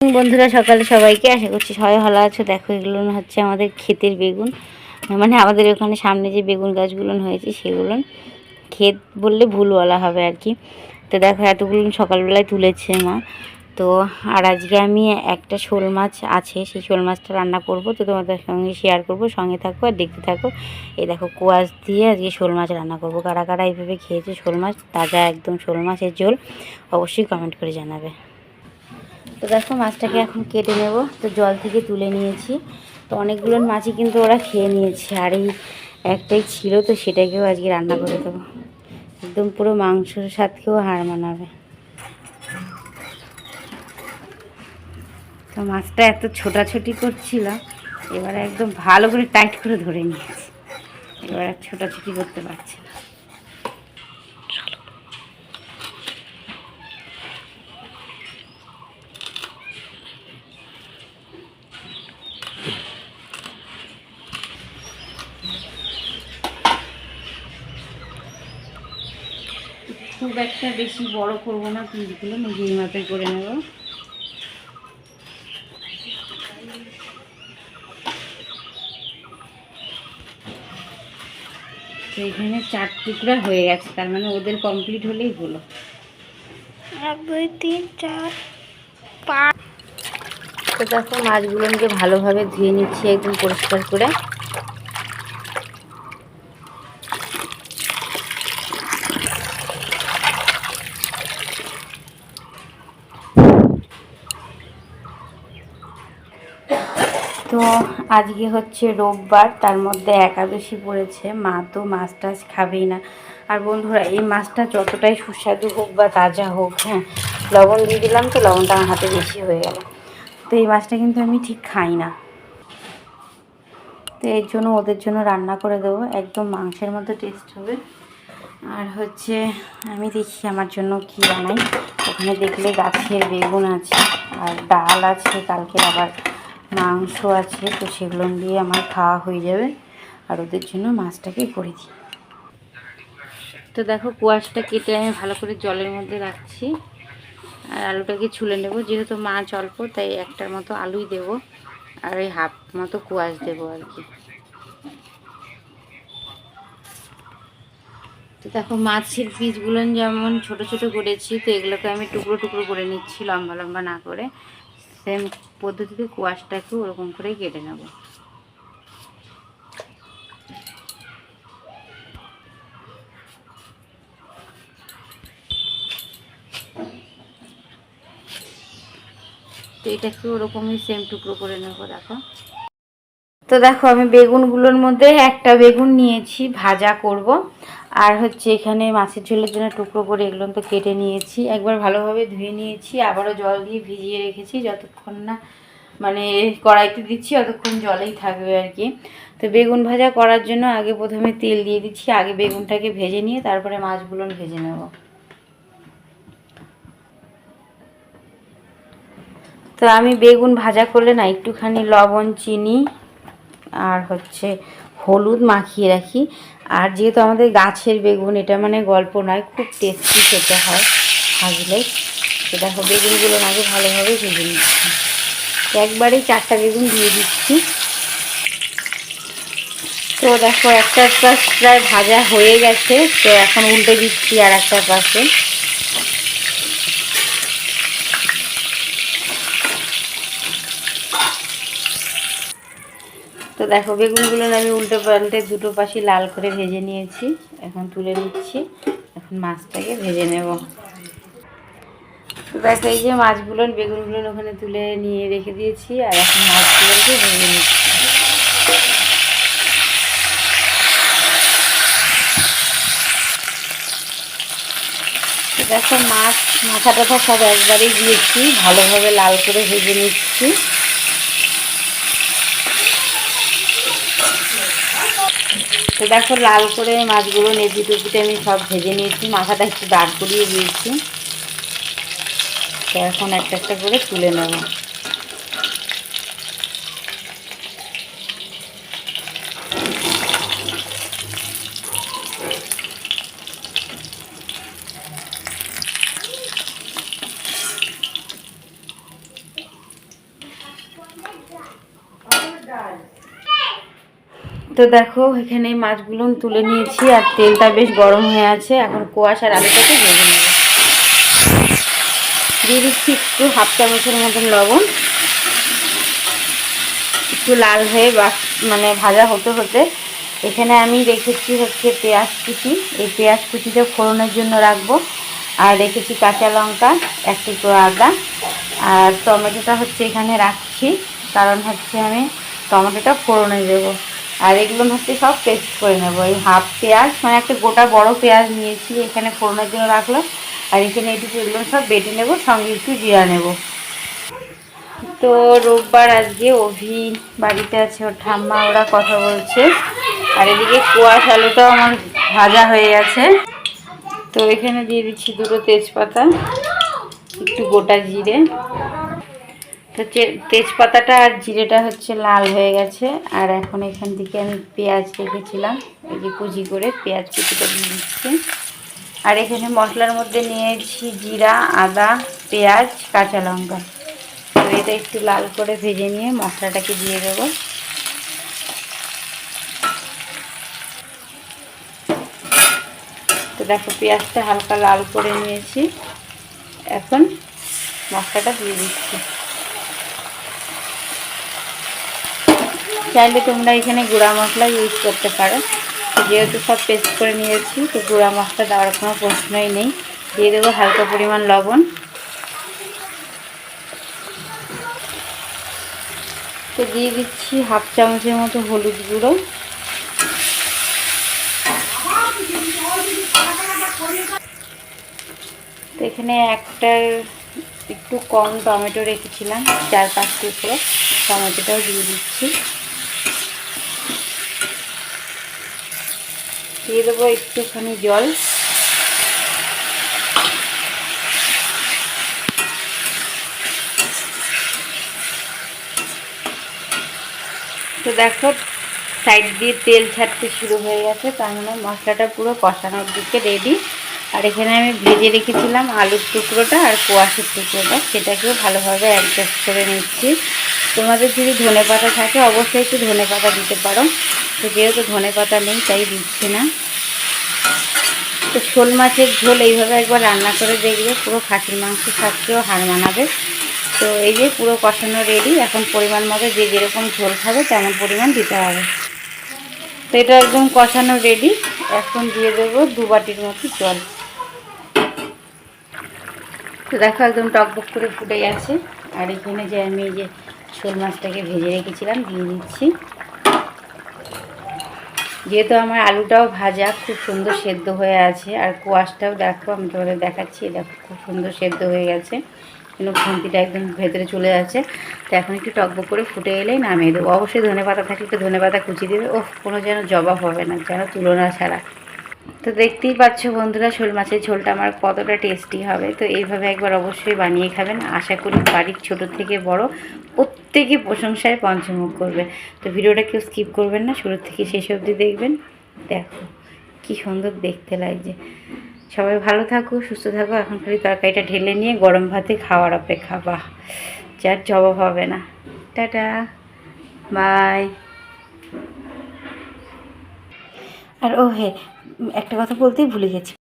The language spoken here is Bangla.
বন্ধুরা, সকালে সবাইকে আশা করছি সবাই ভালো আছো। দেখো, এগুলো হচ্ছে আমাদের ক্ষেতের বেগুন। মানে আমাদের ওখানে সামনে যে বেগুন গাছগুলো হয়েছে, সেগুলো ক্ষেত বললে ভুল বলা হবে আর কি। তো দেখো, এতগুলো সকালবেলায় তুলেছে মা। তো আর আজকে আমি একটা শোল মাছ আছে, সেই শোল মাছটা রান্না করব। তো তোমাদের সঙ্গে শেয়ার করব, সঙ্গে থাকো আর দেখতে থাকো। এই দেখো, কোয়াশ দিয়ে আজকে শোল মাছ রান্না করব। কারা কারা এইভাবে খেয়েছে শোল মাছ, তাজা একদম শোল মাছের ঝোল, অবশ্যই কমেন্ট করে জানাবে। তো দেখো মাছটাকে এখন কেটে নেব। তো জল থেকে তুলে নিয়েছি। তো অনেকগুলো মাছই কিন্তু ওরা খেয়ে নিয়েছে। আর এই একটাই ছিল, তো সেটাকেও আজকে রান্না করে দেবো। একদম পুরো মাংসর সাথেও হার মানাবে। তো মাছটা এত ছোটাছুটি করছিল এবার একদম ভালো করে টাইট করে ধরে নিয়েছি। এবার ছোটাছুটি করতে পারছি না। খুব একটা বেশি বড় করব না পিসগুলো নিজেই মাপে করে নেব। তো এখানে চার টুকরা হয়ে গেছে তার মানে ওদের কমপ্লিট হলেই হলো এক দুই তিন চার পাঁচ। তো দেখো মাছগুলোকে ভালোভাবে ধুয়ে নিচ্ছি একদম পরিষ্কার করে। তো আজকে হচ্ছে রোববার, তার মধ্যে একাদশী পড়েছে। মা তো মাছ টাছ খাবেই না। আর বন্ধুরা, এই মাছটা যতটাই সুস্বাদু হোক বা তাজা হোক হ্যাঁ লবণ দিয়ে দিলাম তো লবণটা আমার হাতে বেশি হয়ে গেল। তো এই মাছটা কিন্তু আমি ঠিক খাই না। তো এর জন্য ওদের জন্য রান্না করে দেবো। একদম মাংসের মতো টেস্ট হবে। আর হচ্ছে আমি দেখি আমার জন্য কি বানাই। ওখানে দেখলে গাছের বেগুন আছে আর ডাল আছে কালকের আবার। মাংস আছে, তো সেগুলো দিয়ে আমার খাওয়া হয়ে যাবে। আর ওদের জন্য মাছটাকে করে দিই। তো দেখো, কুয়াশটা কেটে আমি ভালো করে জলের মধ্যে রাখছি। আর আলুটাকে ছুলে নেব, যেহেতু মাছ অল্প, তাই একটার মতো আলুই দেব। আর ওই হাফ মতো কুয়াশ দেবো আর কি। তো দেখো, মাছের পিসগুলো যেমন ছোট ছোট করেছি, তো এগুলোকে আমি টুকরো টুকরো করে নিচ্ছি, লম্বা লম্বা না করে। সেম পদ্ধতিতে কোয়াশটাকে ওরকম করে কেটে নেব। তো এটাকে ওরকমই সেম টুকরো করে নেব দেখো। তো দেখো আমি বেগুনগুলোর মধ্যে একটা বেগুন নিয়েছি, ভাজা করব। আর হচ্ছে এখানে মাছের ঝোলের জন্য টুকরো করে এগুলো তো কেটে নিয়েছি। একবার ভালোভাবে ধুয়ে নিয়েছি, আবারও জল দিয়ে ভিজিয়ে রেখেছি, যতক্ষণ না মানে কড়াইতে দিচ্ছি, অতক্ষণ জলেই থাকবে আর কি। তো বেগুন ভাজা করার জন্য আগে প্রথমে তেল দিয়ে দিচ্ছি, আগে বেগুনটাকে ভেজে নিয়ে তারপরে মাছগুলো ভেজে নেব। তো আমি বেগুন ভাজা করলে না একটুখানি লবণ, চিনি আর হচ্ছে হলুদ মাখিয়ে রাখি। আর যেহেতু আমাদের গাছের বেগুন, এটা মানে গল্প নয়, খুব টেস্টি খেতে হয় ভাজলে। সেটা বেগুনগুলো আগে ভালোভাবে ভেজে নিচ্ছি। একবারেই চারটা বেগুন দিয়ে দিচ্ছি। তো দেখো, একটা পাশ প্রায় ভাজা হয়ে গেছে। তো এখন উল্টে দিচ্ছি আর একটা পাশে তো দেখো, বেগুনগুলো আমি উল্টো পাল্টে দুটো পাশে লাল করে ভেজে নিয়েছি। এখন তুলে নিচ্ছি। এখন মাছটাকে ভেজে নেব। তো দেখো, এই যে মাছগুলো, বেগুনগুলো ওখানে তুলে নিয়ে রেখে দিয়েছি, আর এখন মাছগুলোকে ভেজে নিচ্ছি। দেখো, মাছ মাথা টাথা সব একবারেই দিয়েছি, ভালোভাবে লাল করে ভেজে নিচ্ছি। তো দেখো লাল করে মাছগুলো নেবি টুপিতে আমি সব ভেজে নিয়েছি, মাথাটা একটু দাঁড় করিয়ে দিয়েছি। তো এখন একটা একটা করে তুলে নেব। তো দেখো, এখানে মাছগুলো তুলে নিয়েছি আর তেলটা বেশ গরম হয়ে আছে। এখন কুয়াশার আলুটাকে ভেজে নেব। দিয়ে দিচ্ছি একটু হাফ চামচের মতন লবণ। একটু লাল হয়ে বা মানে ভাজা হতে হতে এখানে আমি রেখেছি হচ্ছে পেঁয়াজ কুচি। এই পেঁয়াজ কুচিটা ফোড়নের জন্য রাখব। আর রেখেছি কাঁচা লঙ্কা, এক টুকরো আদা। আর টমেটোটা হচ্ছে এখানে রাখছি। কারণ হচ্ছে আমি টমেটোটা ফোড়নে দেবো। আর এগুলো হচ্ছে সব পেস্ট করে নেব। এই হাফ পেঁয়াজ মানে একটা গোটা বড় পেঁয়াজ নিয়েছি, এখানে ফোড়নের জন্য রাখলাম। আর এখানে এটুকু এগুলো সব বেটে নেব, সঙ্গে একটু জিরা নেব। তো রোববার আজকে অভি বাড়িতে আছে ওর ঠাম্মা, ওরা কথা বলছে। আর এদিকে কুয়াশ আলুটাও আমার ভাজা হয়ে গেছে। তো এখানে দিয়ে দিচ্ছি দুটো তেজপাতা, একটু গোটা জিরে। চে- তেজপাতাটা আর জিরেটা হচ্ছে লাল হয়ে গেছে। আর এখন এখান থেকে আমি পেঁয়াজ রেখেছিলাম। এই যে কুচি করে পেঁয়াজ কুচিটা দিয়ে দিচ্ছি। আর এখানে মশলার মধ্যে নিয়েছি জিরা, আদা, পেঁয়াজ, কাঁচা লঙ্কা। তো এটা একটু লাল করে ভেজে নিয়ে মশলাটাকে দিয়ে দেবো। তো দেখো পেঁয়াজটা হালকা লাল করে নিয়েছি। এখন মশলাটা দিয়ে দিচ্ছি। চাইলে তোমরা এখানে গুঁড়া মশলা ইউজ করতে পারো। যেহেতু সব পেস্ট করে নিয়েছি, তো গুঁড়া মশলা দেওয়ার কোনো প্রশ্নই নেই। দিয়ে দেবো হালকা পরিমাণ লবণ। তো দিয়ে দিচ্ছি হাফ চামচের মতো হলুদ গুঁড়ো। তো এখানে একটার একটু কম টমেটো রেখেছিলাম, চার পাঁচ টুকরো টমেটোটাও দিয়ে দিচ্ছি। দিয়ে দেবো একটুখানি জল। তো দেখো সাইড দিয়ে তেল ছাড়তে শুরু হয়ে গেছে, তার মানে মশলাটা পুরো কষানোর দিকে রেডি আর এখানে আমি ভেজে রেখেছিলাম আলুর টুকরোটা আর কোয়াশের টুকরোটা, সেটাকেও ভালোভাবে অ্যাডজাস্ট করে নিচ্ছি। তোমাদের যদি ধনে পাতা থাকে, অবশ্যই একটু ধনে পাতা দিতে পারো। তো যেহেতু ধনে পাতা নেই, তাই দিচ্ছি না। তো শোল মাছের ঝোল এইভাবে একবার রান্না করে দেখবে, পুরো খাসির মাংস থাকতেও হার মানাবে। তো এই যে পুরো কষানো রেডি এখন পরিমাণ মতো যে যেরকম ঝোল খাবে, তেমন পরিমাণ দিতে হবে। তো এটা একদম কষানো রেডি এখন দিয়ে দেবো দু বাটির মতো জল। তো দেখো একদম টকবক করে ফুটে গেছে। আর এখানে যে আমি এই যে শোল মাছটাকে ভেজে রেখেছিলাম, দিয়ে দিচ্ছি। যেহেতু আমার আলুটাও ভাজা, খুব সুন্দর সেদ্ধ হয়ে আছে। আর কোয়াশটাও দেখো, আমি তোমাদের দেখাচ্ছি দেখো খুব সুন্দর সেদ্ধ হয়ে গেছে। কিন্তু খুন্তিটা একদম ভেতরে চলে যাচ্ছে। তো এখন একটু টকবক করে ফুটে এলেই নামিয়ে দেবো। অবশ্যই ধনে পাতা থাকলে একটু ধনে পাতা কুচি দেবে। ও কোনো যেন জবাব হবে না, যেন তুলনা ছাড়া। তো দেখতেই পাচ্ছ বন্ধুরা, শোল মাছের ঝোলটা আমার কতটা টেস্টি হবে। তো এইভাবে একবার অবশ্যই বানিয়ে খাবেন। আশা করি বাড়ির ছোট থেকে বড় প্রত্যেকে প্রশংসায় পঞ্চমুখ করবে। তো ভিডিওটা কেউ স্কিপ করবেন না, শুরু থেকে শেষ অবধি দেখবেন। দেখো, কি সুন্দর দেখতে লাগছে। সবাই ভালো থাকো, সুস্থ থাকো। এখন খালি তরকারিটা ঢেলে নিয়ে গরম ভাতে খাওয়ার অপেক্ষা। বাহ যার জবাব হবে না। টাটা বাই আর ও হে একটা কথা বলতেই ভুলে গেছি।